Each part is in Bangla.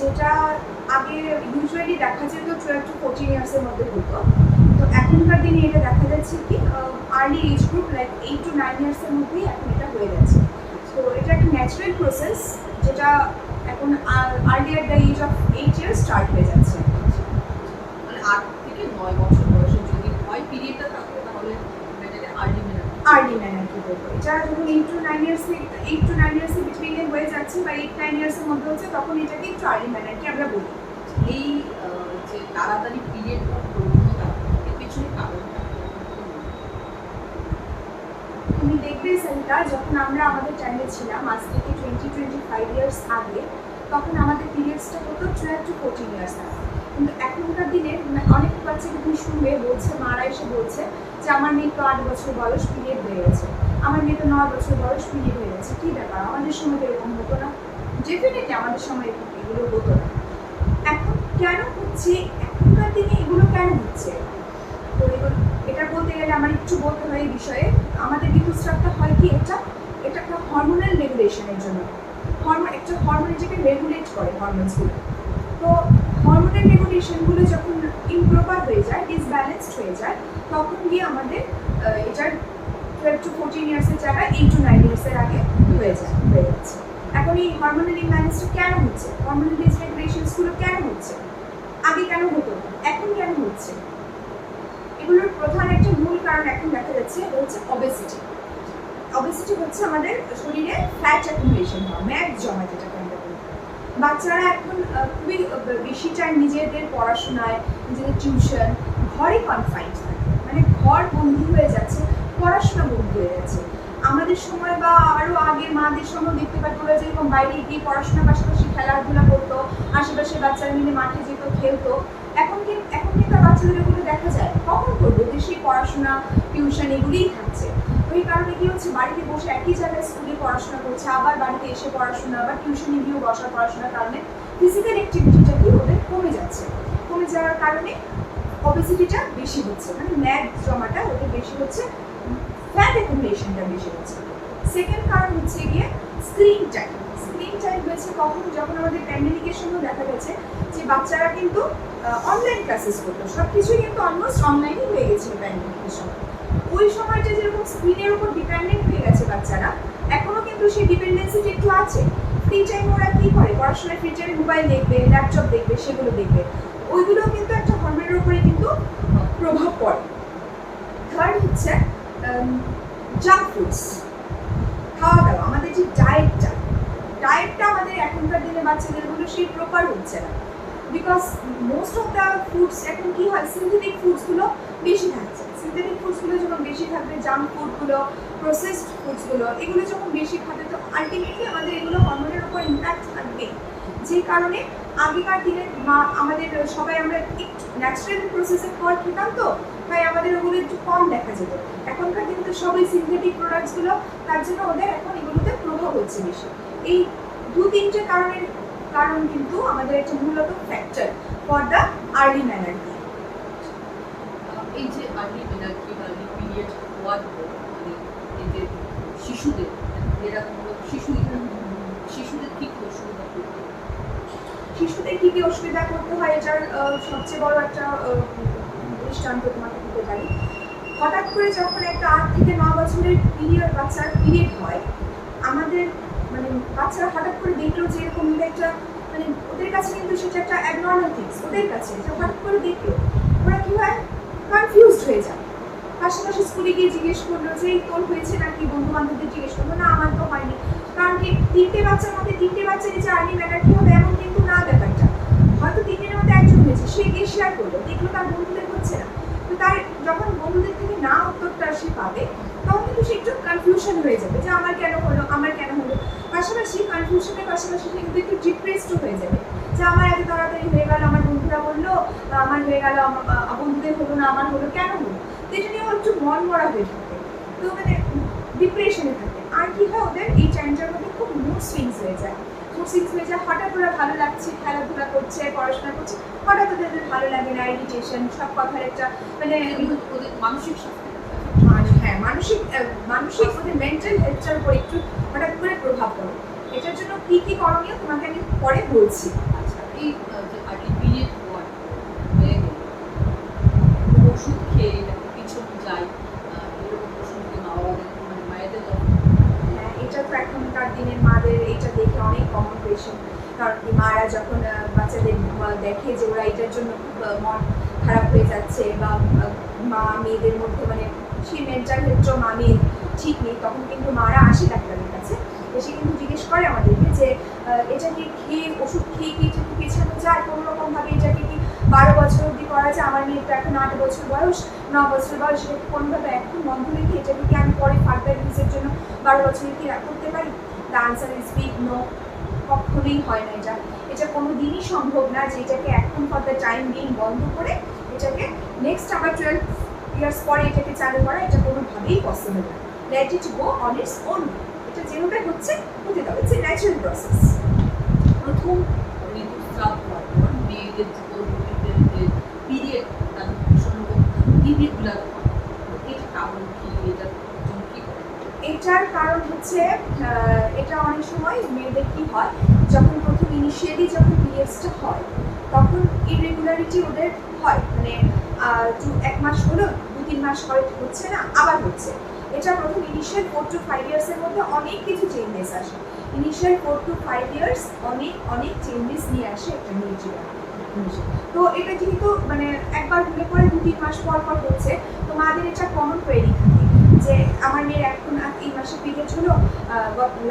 যেটা আগে ইউজুয়ালি দেখা যেত টুয়েলভ টু ফোরটিন ইয়ার্সের মধ্যে হতো। তো এখনকার দিনে এটা দেখা যাচ্ছে কি early age group like eight to nine ইয়ার্সের মধ্যেই এখন এটা হয়ে যাচ্ছে তো এটা একটা ন্যাচারাল প্রসেস যেটা এখন early at the age of eight years start হয়ে যাচ্ছে। মানে আট থেকে নয় বছর বয়সে যদি হয় পিরিয়ডটা থাকবে তাহলে আর্লি মেনে আর্লি ম্যানার্কি এটা যখন eight to nine years eight to nine ইয়ার্সের বিটুইনে হয়ে যাচ্ছে বা এইট নাইন ইয়ার্সের মধ্যে হচ্ছে তখন এটাকে একটু আর্লি ম্যানার্কি আমরা বলি। এই যে তাড়াতাড়ি পিরিয়ড প্রবণতা এর পেছনে কারণটা তুমি দেখবে সেন্টা যখন আমরা আমাদের টাইমে ছিলাম আজ থেকে টোয়েন্টি টোয়েন্টি ফাইভ ইয়ার্স আগে তখন আমাদের পিরিয়ডসটা হতো টুয়েলভ টু ফোরটিন ইয়ার্স আগে। কিন্তু এখনকার দিনে মানে অনেক বাচ্চাকে তুমি শুনবে বলছে মারা এসে বলছে যে আমার মেয়ে তো আট বছর বয়স পিরিয়ড হয়ে গেছে। আমার মেয়ে তো নয় বছর বয়স পিরিয়ড হয়ে গেছে। কী ব্যাপার? আমাদের সময় তো এরকম হতো না। ডেফিনেটলি আমাদের সময় এগুলো হতো না। এখন কেন হচ্ছে? এখনকার দিনে এগুলো কেন হচ্ছে? তো এগুলো এটা বলতে গেলে আমার একটু বলতে হয় এই বিষয়ে। আমাদের ঋতুস্রাবটা হয় কি এটা? এটা একটা হরমোনাল রেগুলেশনের জন্য। হরমোন একটা হরমোন যেটাকে রেগুলেট করে হরমোনসগুলো তো হরমোনাল রেগুলেশনগুলো যখন ইমপ্রপার হয়ে যায় ডিসব্যালেন্সড হয়ে যায়, তখন গিয়ে আমাদের এটার টুয়েলভ টু ফোরটিন ইয়ার্সের জায়গায় এইট টু নাইন ইয়ার্সের আগে হয়ে যায়, হয়ে যাচ্ছে। এখন এই হরমোনাল ইমব্যালেন্সটা কেন হচ্ছে? হরমোনাল ডিসরেগুলেশনসগুলো কেন হচ্ছে? আগে কেন হতো? এখন কেন হচ্ছে? এগুলোর প্রধান একটা মূল কারণ এখন দেখা যাচ্ছে হচ্ছে অবেসিটি অবেসিটি হচ্ছে আমাদের শরীরে ফ্যাট অ্যাকুমুলেশন হওয়া ম্যাট জমা যেটাকে বাচ্চারা এখন খুবই বেশি টাইম নিজেদের পড়াশোনায়, নিজেদের টিউশন ঘরে কনফাইন্ড থাকে। মানে ঘর বন্ধু হয়ে যাচ্ছে পড়াশোনা বন্ধ হয়ে গেছে। আমাদের সময় বা আরও আগে মাদের সময় দেখতে পাই ওরা যেরকম বাইরে গিয়ে পড়াশোনার পাশাপাশি খেলাধুলা করতো, আশেপাশে বাচ্চারা মিলে মাঠে যেত, খেলতো। এখন কি এখন কিন্তু বাচ্চাদের ওগুলো দেখা যায়? কখন করব? সেই পড়াশোনা টিউশন এগুলিই থাকছে। ওই কারণে কি হচ্ছে, বাড়িতে বসে একই জায়গায় স্কুলে পড়াশোনা করছে, আবার বাড়িতে এসে পড়াশোনা বা টিউশনে গিয়েও বসা পড়াশোনার কারণে ফিজিক্যাল অ্যাক্টিভিটিটা কি ওদের কমে যাচ্ছে। কমে যাওয়ার কারণে অবেসিটিটা বেশি হচ্ছে। মানে ম্যাদ জমাটা ওদের বেশি হচ্ছে। ফ্যাট অ্যাকুমুলেশনটা বেশি হচ্ছে সেকেন্ড কারণ হচ্ছে গিয়ে স্ক্রিন টাইম স্ক্রিন টাইম হয়েছে কখন? যখন আমাদের প্যান্ডেমিকের সময় দেখা গেছে যে বাচ্চারা কিন্তু অনলাইন ক্লাসেস করতো। সব কিছুই কিন্তু অলমোস্ট অনলাইনই হয়ে গেছিল প্যান্ডেমিকের সময় ওই সময়টা যেরকম স্ক্রিনের উপর ডিপেন্ডেন্ট হয়ে গেছে বাচ্চারা, এখনও কিন্তু সেই ডিপেন্ডেন্সিটা একটু আছে। ফ্রি টাইম ওরা কী করে? পড়াশোনায় ফ্রি টাইমে মোবাইল দেখবে ল্যাপটপ দেখবে, সেগুলো দেখবে। ওইগুলো কিন্তু একটা হরমোনের উপরে কিন্তু প্রভাব পড়ে। থার্ড হচ্ছে জাঙ্ক ফুডস খাওয়া দাওয়া, আমাদের যে ডায়েটটা ডায়েটটা আমাদের এখনকার দিনে বাচ্চাদেরগুলো সেই প্রপার হচ্ছে না। Because most of the foods এখন কি হয় সিনথেটিক ফুডসগুলো বেশি থাকছে। সিনথেটিক ফুডসগুলো যখন বেশি থাকবে জাঙ্ক ফুডগুলো প্রসেসড ফুডসগুলো এগুলো যখন বেশি খাবে, তো আলটিমেটলি আমাদের এগুলো হরমোনের উপর ইম্প্যাক্ট থাকবে। যে কারণে আগেকার দিনে মা, আমাদের সবাই আমরা একটু ন্যাচারাল প্রসেসে খাবার খেতাম তো তাই আমাদের ওগুলো একটু কম দেখা যেত। এখনকার দিনে তো সবই সিনথেটিক প্রোডাক্টসগুলো তার জন্য ওদের এখন এগুলোতে প্রভাব হচ্ছে বেশি। এই দু তিনটে কারণের কারণ কিন্তু আমাদের একটা মূলত factor for the early menarche এই যে আর্লি মেনার্কি বা আর্লি পিরিয়ড হওয়ার মানে যে শিশুদের এরা শিশু শিশুদের ঠিক অসুবিধা করতে শিশুদের কী কী অসুবিধা করতে হয়? এটার সবচেয়ে বড় একটা দৃষ্টান্ত তোমাকে দিতে পারি। হঠাৎ করে যখন একটা আট থেকে ন বছরের পিরিয়ড বাচ্চার পিরিয়ড হয়, আমাদের মানে বাচ্চারা হঠাৎ করে দেখল যে এরকম একটা মানে ওদের কাছে কিন্তু সেটা একটা অ্যাবনর্মাল থিংস ওদের কাছে যে হঠাৎ করে দেখল। ওরা কি হয় কনফিউজড হয়ে যায় পাশাপাশি স্কুলে গিয়ে জিজ্ঞেস করল যে তোর হয়েছে নাকি? বন্ধু বান্ধবদের জিজ্ঞেস করল, না, আমার তো হয়নি। কারণ কি, তিনটে বাচ্চার মধ্যে তিনটে বাচ্চা যে আর্লি ম্যানার কি হবে এমন কিন্তু না ব্যাপারটা হয়তো তিনটের মধ্যে একজন হয়েছে, সে গিয়ে শেয়ার করল, দেখল তার বন্ধুদের হচ্ছে না। তার যখন বন্ধুদের থেকে না উত্তরটা সে পাবে, তখন কিন্তু সে একটু কনফিউশন হয়ে যাবে যে আমার কেন হলো, আমার কেন হলো। পাশাপাশি কনফিউশনের পাশাপাশি সে কিন্তু একটু ডিপ্রেসড হয়ে যাবে। যে আমার এত তাড়াতাড়ি হয়ে গেল, আমার বন্ধুরা বলল আমার হয়ে গেল বন্ধুদের হলো না, আমার হলো, কেন হলো? তো এটা নিয়ে একটু মন মরা হয়ে থাকে। তো মানে ডিপ্রেশনে থাকে। আর কি হয় ওদের? এই টাইমটার মধ্যে খুব মুড সুইংস হয়ে যায়। মুড সুইংস হয়ে যায় হঠাৎ ওরা ভালো লাগছে খেলাধুলা করছে পড়াশোনা করছে হঠাৎ ওদের ভালো লাগে না ইরিটেশন সব কথার একটা মানে মানসিক মানে হ্যাঁ মানসিক মানসিক ওদের মেন্টাল হেলথটার উপর একটু হঠাৎ করে প্রভাব পড়ে। এটার জন্য কি কি করণীয় তোমাকে আমি পরে বলছি। আচ্ছা এই আর্লি পিরিয়ড হওয়ার ওষুধ খেয়ে যাতে পিছনে যায় আহ, এরকম ওষুধ দিয়ে মা বাবাদের মানে মায়েদের যখন হ্যাঁ, এটা তো এখনকার দিনের মাদের এটা দেখে অনেক কমন কোয়েশন কারণ কি মারা যখন বাচ্চাদের দেখে যে ওরা এটার জন্য খুব মন খারাপ হয়ে যাচ্ছে বা মা, মেয়েদের মধ্যে মানে সেই মেন্টাল হেলথ মা মেয়ের ঠিক নেই, তখন কিন্তু মারা আসে ডাক্তারের কাছে। এসে কিন্তু জিজ্ঞেস করে আমাদেরকে যে এটাকে খেয়ে, ওষুধ খেয়ে কি এটাকে পেছানো যায়? কোনো রকম ভাবে এটাকে কি বারো বছর অবধি করা যায়? আমার মেয়ের তো এখন আট বছর বয়স, ন বছর বয়স এটাকে কোনোভাবে এখন বন্ধ রেখে এটাকে কি আমি পরে ফার্দার ইউজের জন্য বারো বছরে কি করতে পারি? The answer is big no কখনোই হয় না এটা। এটা কোনো দিনই সম্ভব না যে এটাকে এখন ফর দ্য টাইম বিং বন্ধ করে এটাকে নেক্সট আবার টুয়েলভ ইয়ার্স পরে এটাকে চালু করা এটা কোনোভাবেই পসিবল না। Let it go on its own এটা যেভাবে হচ্ছে হতে হবে। ইটস এ ন্যাচারাল প্রসেস প্রথম ঋতুস্রাব হওয়ার মেয়েদের পিরিয়ড তাদের এর কারণ কি? এটার কারণ হচ্ছে এটা অনেক সময় মেয়েদের কি হয় যখন ইনিশিয়ালি যখন পিরিয়ডসটা হয়, তখন ইরেগুলারিটি ওদের হয়। মানে দু- এক মাস হলো দু তিন মাস হয়তো হচ্ছে না, আবার হচ্ছে। এটা প্রথম ইনিশিয়াল ফোর টু ফাইভ ইয়ার্সের মধ্যে অনেক কিছু চেঞ্জেস আসে। Initial four to five years অনেক অনেক চেঞ্জেস নিয়ে আসে একটা মেয়ের তো এটা যেহেতু মানে একবার হলে পরে দু তিন মাস পর পর হচ্ছে তো মাদের এটা কমন কোয়েরি থাকে যে, আমার মেয়ের এখন এই মাসে পিরিয়ড হলো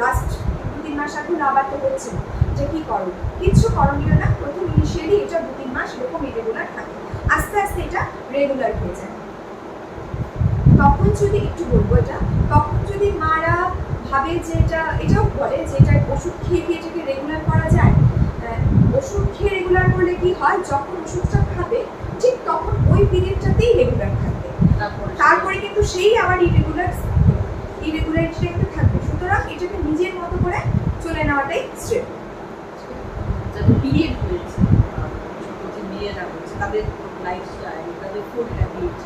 লাস্ট দু তিন মাস এখন আবার তো হচ্ছে না। যে কি করো কিচ্ছু করণীয় না। প্রথম ইনিশিয়ালি এটা দু তিন মাস এরকম ইরেগুলার থাকে। আস্তে আস্তে এটা রেগুলার হয়ে যায়। তখন যদি একটু বলব এটা তখন যদি মারা ভাবে যে এটা এটাও বলে যে এটা ওষুধ খেয়ে কি এটাকে রেগুলার করা যায়। আহ, ওষুধ খেয়ে রেগুলার করলে কি হয়? যখন ওষুধটা খাবে ঠিক তখন ওই পিরিয়ডটাতেই রেগুলার থাকবে। তারপরে তারপরে কিন্তু সেই আবার ইরেগুলার ইরেগুলারিটিটা কিন্তু থাকবে। সুতরাং এটাকে নিজের মতো করে চলে নেওয়াটাই শ্রেয়। পিরিয়ড হয়েছে যে মেয়েরা রয়েছে, তাদের লাইফস্টাইল তাদের ফুড হ্যাবিট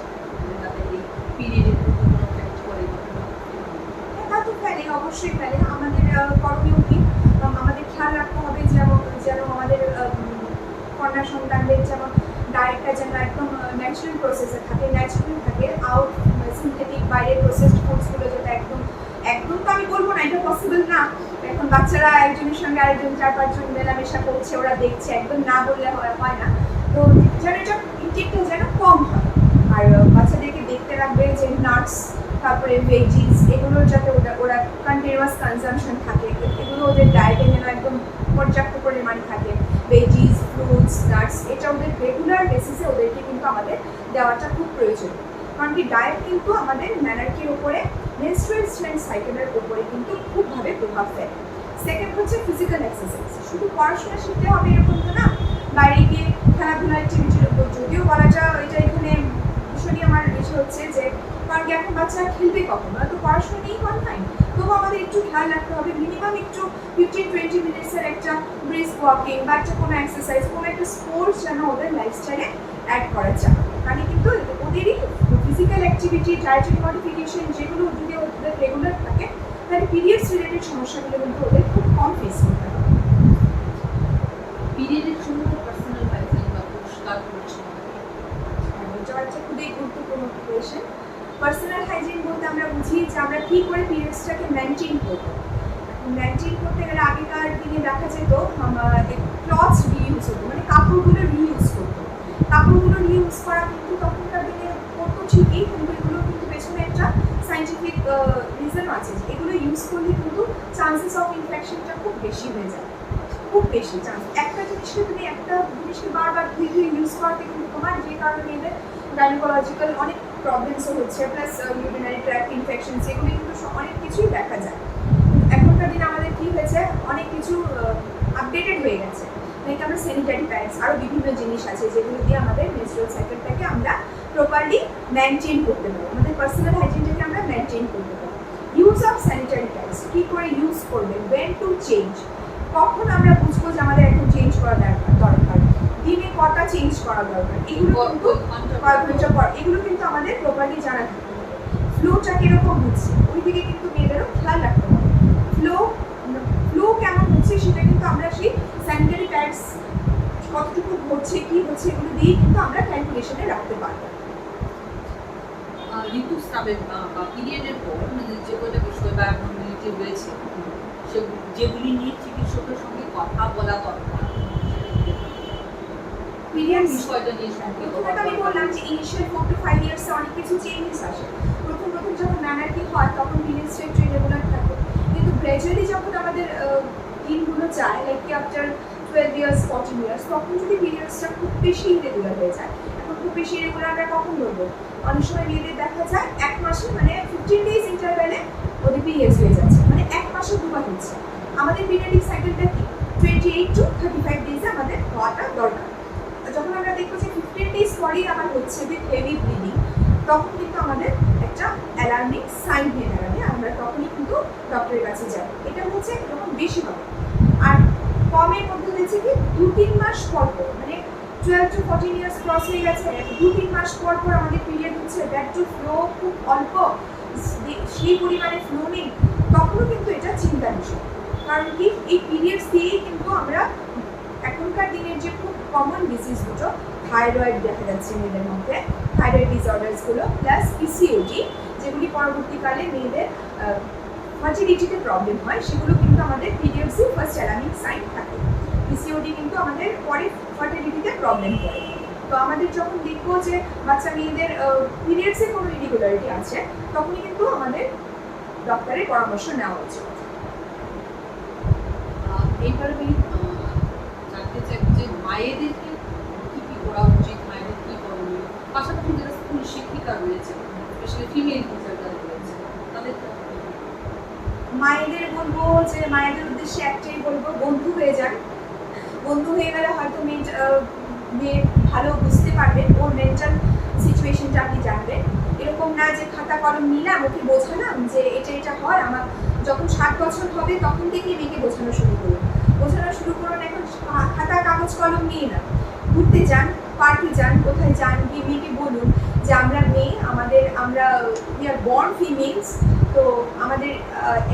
তাদের এই পিরিয়ডের করে তা তো ফেলে, অবশ্যই ফেলে। আমাদের করণীয় কি? আমাদের খেয়াল রাখতে হবে যেমন যেন আমাদের কন্যা সন্তানদের যেমন ডায়েটটা যেন একদম ন্যাচারাল প্রসেসে থাকে ন্যাচারাল থাকে আউট সিনথেটিক বাইরের প্রসেসড ফুডসগুলো যাতে একদম একদম তো আমি বলব না, এটা পসিবল না। এখন বাচ্চারা একজনের সঙ্গে আরেকজন, চার পাঁচজন মেলামেশা করছে, ওরা দেখছে, একদম না বললে হয় না। তো যেন এটা ইনটেকটা যেন কম হয়। আর বাচ্চাদেরকে দেখতে রাখবে যে নাটস তারপরে ভেজিস এগুলোর যাতে ওরা ওরা কন্টিনিউয়াস কনজামশন থাকে। এগুলো ওদের ডায়েটে যেন একদম পর্যাপ্ত পরিমাণ থাকে। ভেজিস ফ্রুটস নাটস এটা ওদের রেগুলার বেসিসে ওদেরকে কিন্তু আমাদের দেওয়াটা খুব প্রয়োজন। কি ডায়েট কিন্তু আমাদের ম্যানার্কির উপরে মেনস্ট্রুয়াল স্ট্রেন্থ সাইকেলের উপরে কিন্তু খুবভাবে প্রভাব ফেলে। সেকেন্ড হচ্ছে ফিজিক্যাল এক্সারসাইজ শুধু পড়াশোনা শিখতে হবে এরকম তো না। বাইরে গিয়ে খেলাধুলা অ্যাক্টিভিটির উপর যদিও বলা যায় এটা এখানে ভীষণই আমার ইচ্ছে হচ্ছে যে, কারণ কি এখন বাচ্চারা খেলবে কখন? ওরা তো পড়াশোনা নিয়েই কম নাই তবু আমাদের একটু খেয়াল রাখতে হবে মিনিমাম একটু ফিফটিন টোয়েন্টি মিনিটসের একটা ব্রিস্ক ওয়াকিং বা একটা কোনো এক্সারসাইজ কোনো একটা স্পোর্টস যেন ওদের লাইফস্টাইলে অ্যাড করা যায়। মানে কিন্তু ওদেরই ফিজিক্যাল অ্যাক্টিভিটি ডায়েটারি মডিফিকেশন যেগুলো যদি ওদের রেগুলার থাকে তাহলে পিরিয়ডস রিলেটেড সমস্যাগুলো কিন্তু ওদের খুব কম ফেস করতে হবে পিরিয়ডের সময় পার্সোনাল হাইজিন বা পরিষ্কার পরিচ্ছন্নতা এটা খুবই গুরুত্বপূর্ণ কোয়েশন পার্সোনাল হাইজিন বলতে আমরা বুঝি যে আমরা কী করে পিরিয়ডসটাকে মেনটেন করব। মেনটেন করতে গেলে আগেকার দিনে দেখা যেত ক্লথস রিইউজ হতো মানে কাপড়গুলো রিইউজ করতো। কাপড়গুলো রিইউজ করা কিন্তু তখনকার দিনে ঠিকই, কিন্তু এগুলো কিন্তু পেছনে একটা সাইন্টিফিক রিজন আছে এগুলো ইউজ করলে কিন্তু চান্সেস অফ ইনফেকশনটা খুব বেশি হয়ে যায়। খুব বেশি চান্স একটা জিনিসকে তুমি একটা জিনিসকে বারবার ধুয়ে ধুয়ে ইউজ করতে কিন্তু তোমার যে কারণে এদের গাইনোকোলজিক্যাল অনেক প্রবলেমসও হচ্ছে প্লাস ইউরিনারি ট্র্যাক ইনফেকশন এগুলো কিন্তু অনেক কিছুই দেখা যায়। এখনকার দিনে আমাদের কি হয়েছে, অনেক কিছু আপডেটেড হয়ে গেছে। লাইক আমরা স্যানিটারি প্যাডস আরও বিভিন্ন জিনিস আছে যেগুলো দিয়ে আমাদের মেনস্ট্রুয়াল সাইকেলটাকে আমরা প্রপারলি মেনটেন করতে পারি আমাদের পার্সোনাল হাইজিনটাকে আমরা মেনটেন করতে পারি ইউজ অফ স্যানিটারি প্যাডস কী করে ইউজ করবেন? ওয়েন টু চেঞ্জ কখন আমরা বুঝব যে আমাদের এখন চেঞ্জ করা দরকার? দরকার। দিনে কটা চেঞ্জ করা দরকার? এগুলো কিন্তু কয়েক ঘণ্টা পর। এগুলো কিন্তু আমাদের প্রপারলি জানা থাকে ফ্লোটা কীরকম হচ্ছে? ওই দিকে কিন্তু মেয়েদেরও খেয়াল রাখতে হবে। ফ্লো ফ্লো কেমন হচ্ছে সেটা কিন্তু আমরা সেই স্যানিটারি প্যাডস কতটুকু হচ্ছে কি হচ্ছে এগুলো দিয়ে কিন্তু আমরা ক্যালকুলেশনে রাখতে পারব। ঋতুস্রাবের বা- পিরিয়ডের পর মানে যে কটা বিষয় বা অ্যাবনর্মালিটি রয়েছে সেগুলি যেগুলি নিয়ে চিকিৎসকের সঙ্গে কথা বলা দরকার। বিষয়টা নিয়ে তো আমি বললাম যে ইনিশিয়াল ফোর টু ফাইভ ইয়ার্সে অনেক কিছু চেঞ্জেস আসে। প্রথম প্রথম যখন ম্যানার্কি হয় তখন পিরিয়ডস একটু থাকে। কিন্তু গ্র্যাজুয়ালি যখন আমাদের দিনগুলো যায় লাইক কি after twelve years fourteen years তখন যদি পিরিয়ডসটা খুব বেশি ইরেগুলার হয়ে যায় বেশি ইরেগুলার আমরা কখন বলব? অনেক সময় মেয়েদের দেখা যায়, এক মাসে মানে ফিফটিন ডেজ ইন্টারভ্যালে ওদের পিরিয়ডস হয়ে যাচ্ছে। মানে এক মাসে দুবার হচ্ছে। আমাদের পিরিয়ডিক সাইকেলটা কি? Twenty eight to thirty five ডেজে আমাদের হওয়াটা দরকার। যখন আমরা দেখব যে ফিফটিন ডেজ পরেই আমার হচ্ছে উইথ হেভি ব্লিডিং তখন কিন্তু আমাদের একটা অ্যালার্মিং সাইন হয়ে দাঁড়াবে, আমরা তখনই কিন্তু ডক্টরের কাছে যাব। এটা হচ্ছে যখন বেশি হবে। আর কমের মধ্যে হয়েছে কি দু তিন মাস পর মানে twelve to fourteen years cross হয়ে গেছে। দু, তিন মাস পর পর আমাদের পিরিয়ড হচ্ছে দ্যাট টু ফ্লো খুব অল্প। সেই পরিমাণে ফ্লো নেই। তখনও কিন্তু এটা চিন্তার বিষয়। কারণ কি? এই পিরিয়ডস দিয়েই কিন্তু আমরা এখনকার দিনের যে খুব কমন ডিজিজ দুটো থাইরয়েড দেখা যাচ্ছে মেয়েদের মধ্যে থাইরয়েড ডিসঅর্ডার্সগুলো প্লাস পিসিওডি যেগুলি পরবর্তীকালে মেয়েদের ফার্টিলিটিতে প্রবলেম হয়, সেগুলো কিন্তু আমাদের পিরিয়ডসই ফার্স্ট অ্যালার্মিং সাইন থাকে। পিসিওডি কিন্তু আমাদের পরে ফার্টিলিটিতে প্রবলেম করে। তো আমাদের যখন দেখব যে বাচ্চা মেয়েদের পিরিয়ডসে কোনো ইরেগুলারিটি আছে তখনই কিন্তু আমাদের ডক্টরের পরামর্শ নেওয়া উচিত। এইবার আমি জানতে চাই যে মায়েদেরকে কি কি করা উচিত মায়েদের কি করণীয় পাশাপাশি যারা স্কুল শিক্ষিকা রয়েছে স্পেশালি ফিমেল টিচার যারা রয়েছে তাদের মায়েদের বলব যে মায়েদের উদ্দেশ্যে একটাই বলব বন্ধু হয়ে যান। বন্ধু হয়ে গেলে হয়তো মেয়ে মেয়ে ভালো বুঝতে পারবে ওর মেন্টাল সিচুয়েশনটা আপনি জানবেন। এরকম না যে খাতা কলম নিলাম, ওকে বোঝালাম যে এটা এটা হয়, আমার যখন সাত বছর হবে তখন থেকেই মেয়েকে বোঝানো শুরু করুন বোঝানো শুরু করুন এখন খাতা, কাগজ, কলম নিয়ে না। ঘুরতে যান পার্কে যান, কোথায় যান, গিয়ে মেয়েকে বলুন যে আমরা মেয়ে, আমাদের, আমরা উই আর বর্ন ফিমেলস তো আমাদের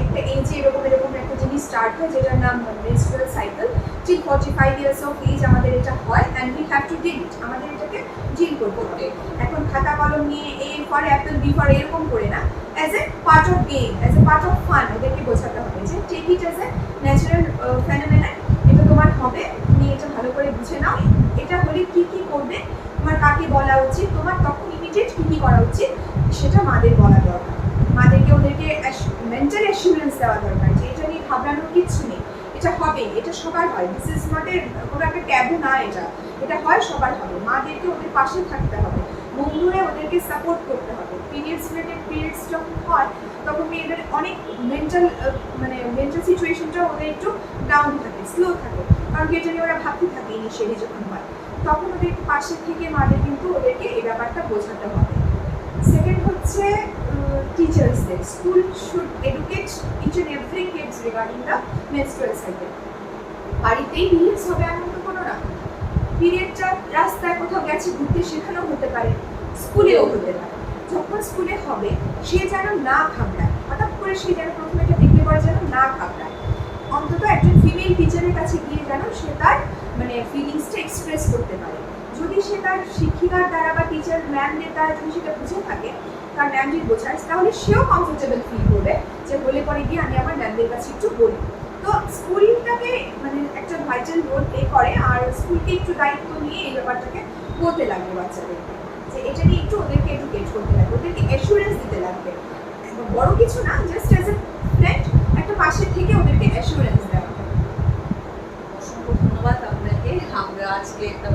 একটা এজে এরকম এরকম একটা জিনিস স্টার্ট হয়, যেটার নাম মেনস্ট্রুয়াল সাইকেল ঠিক forty five years of age আমাদের এটা হয় and we have to deal it আমাদের এটাকে ডিল করতে এখন খাতা কলম নিয়ে A, for apple B for এরকম করে না। As a part of game as a part of fun ওদেরকে বোঝাতে হবে যে take it as a natural phenomena এটা তোমার হবে, তুমি এটা ভালো করে বুঝে নাও। এটা হলে কি কি করবে? তোমার কাকে বলা উচিত? তোমার তখন ইমিডিয়েট কি কি করা উচিত? সেটা মাদের বলা দরকার। মাদেরকে ওদেরকে মেন্টাল অ্যাসুরেন্স দেওয়া দরকার যে এটা নিয়ে ঘাবড়ানোর কিচ্ছু নেই। এটা হবে এটা সবার হয়। দিস ইজ নট এ কোনো একটা ট্যাবু না এটা। এটা হয়, সবার হবে। মাদেরকে ওদের পাশে থাকতে হবে। বন্ধু হয়ে ওদেরকে সাপোর্ট করতে হবে। পিরিয়ডস রিলেটেড পিরিয়ডস যখন হয়, তখন মেয়েদের অনেক মেন্টাল মানে মেন্টাল সিচুয়েশনটা ওদের একটু ডাউন থাকে স্লো থাকে। কারণ এটা নিয়ে ওরা ভাবতে থাকে ইনিশিয়ালি যখন হয়। তখন ওদের পাশে থেকে মাদের কিন্তু ওদেরকে এই ব্যাপারটা বোঝাতে হবে। সেকেন্ড হচ্ছে টিচার্সদের school should educate each and every kids regarding the menstrual cycle বাড়িতেই পিরিয়ডস হবে এমন তো কোনো না। পিরিয়ডটা রাস্তায় কোথাও গেছে, ঘুরতে সেখানেও হতে পারে, স্কুলেও হতে পারে। যখন স্কুলে হবে, সে যেন না ঘাবড়ায়। হঠাৎ করে সে যেন প্রথমে এটা দেখলে পরে যেন না ঘাবড়ায়। অন্তত একজন ফিমেল টিচারের কাছে গিয়ে যেন সে তার মানে ফিলিংসটা এক্সপ্রেস করতে পারে। যদি সে তার শিক্ষিকার দ্বারা বা টিচার ম্যামদের দ্বারা যদি সেটা বুঝে থাকে, তার ম্যাম যদি বোঝায়, তাহলে সেও কমফোর্টেবল ফিল করবে যে বলে পরে গিয়ে আমি আমার ম্যামদের কাছে একটু বলি। তো স্কুলটাকে মানে একটা ভাইটাল রোল প্লে করে, আর স্কুলকে একটু দায়িত্ব নিয়ে এই ব্যাপারটাকে বলতে লাগবে বাচ্চাদেরকে। যে এটা নিয়ে একটু ওদেরকে এডুকেট করতে লাগবে ওদেরকে অ্যাসুরেন্স দিতে লাগবে বড় কিছু না জাস্ট অ্যাজ এ ফ্রেন্ড একটা পাশে থেকে ওদেরকে অ্যাসুরেন্স ধন্যবাদ আপনাকে আমরা আজকে একটা